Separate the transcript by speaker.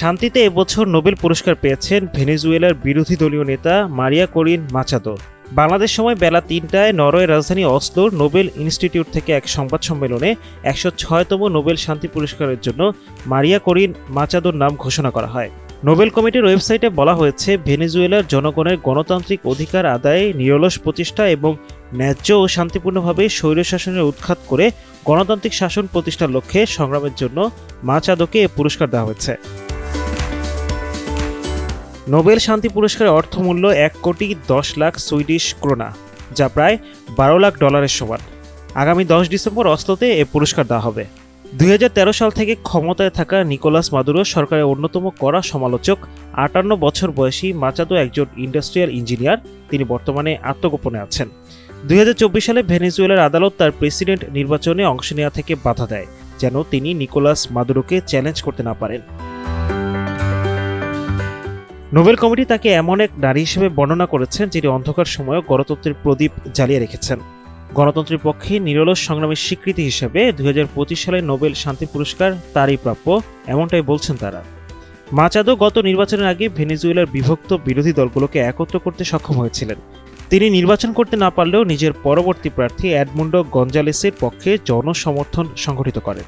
Speaker 1: শান্তিতে এবছর নোবেল পুরস্কার পেয়েছেন ভেনেজুয়েলার বিরোধী দলীয় নেতা মারিয়া করিন মাচাদো। বাংলাদেশ সময় বেলা তিনটায় নরওয়ে রাজধানী অসলোর নোবেল ইনস্টিটিউট থেকে এক সংবাদ সম্মেলনে একশো ছয়তম নোবেল শান্তি পুরস্কারের জন্য মারিয়া করিন মাচাদোর নাম ঘোষণা করা হয়। নোবেল কমিটির ওয়েবসাইটে বলা হয়েছে, ভেনেজুয়েলার জনগণের গণতান্ত্রিক অধিকার আদায়ে নিরলস প্রতিষ্ঠা এবং ন্যায্য ও শান্তিপূর্ণভাবে স্বৈরশাসনের উৎখাত করে গণতান্ত্রিক শাসন প্রতিষ্ঠার লক্ষ্যে সংগ্রামের জন্য মাচাদোকে এ পুরস্কার দেওয়া হয়েছে। নোবেল শান্তি পুরস্কারের অর্থমূল্য এক কোটি দশ লাখ সুইডিশ ক্রোনা, যা প্রায় বারো লাখ ডলারের সমান। আগামী দশ ডিসেম্বর অস্লোতে এ পুরস্কার দেওয়া হবে। দুই হাজার তেরো সাল থেকে ক্ষমতায় থাকা নিকোলাস মাদুরো সরকারের অন্যতম কড়া সমালোচক, আটান্ন বছর বয়সী মাচাদো একজন ইন্ডাস্ট্রিয়াল ইঞ্জিনিয়ার, তিনি বর্তমানে আত্মগোপনে আছেন। দুই হাজার চব্বিশ সালে ভেনেজুয়েলার আদালত তার প্রেসিডেন্ট নির্বাচনে অংশ নেওয়া থেকে বাধা দেয়, যেন তিনি নিকোলাস মাদুরোকে চ্যালেঞ্জ করতে না পারেন। নোবেল কমিটি তাকে এমন এক নারী হিসেবে বর্ণনা করেছেন যিনি অন্ধকার সময়ও গণতন্ত্রের প্রদীপ জ্বালিয়ে রেখেছেন। গণতন্ত্রের পক্ষে নিরলস সংগ্রামের স্বীকৃতি হিসেবে দুই হাজার পঁচিশ সালে নোবেল শান্তি পুরস্কার তারই প্রাপ্য, এমনটাই বলছেন তারা। মাচাদো গত নির্বাচনের আগে ভেনেজুয়েলার বিভক্ত বিরোধী দলগুলোকে একত্র করতে সক্ষম হয়েছিলেন। তিনি নির্বাচন করতে না পারলেও নিজের পরবর্তী প্রার্থী অ্যাডমুন্ডো গঞ্জালেসের পক্ষে জনসমর্থন সংগঠিত করেন।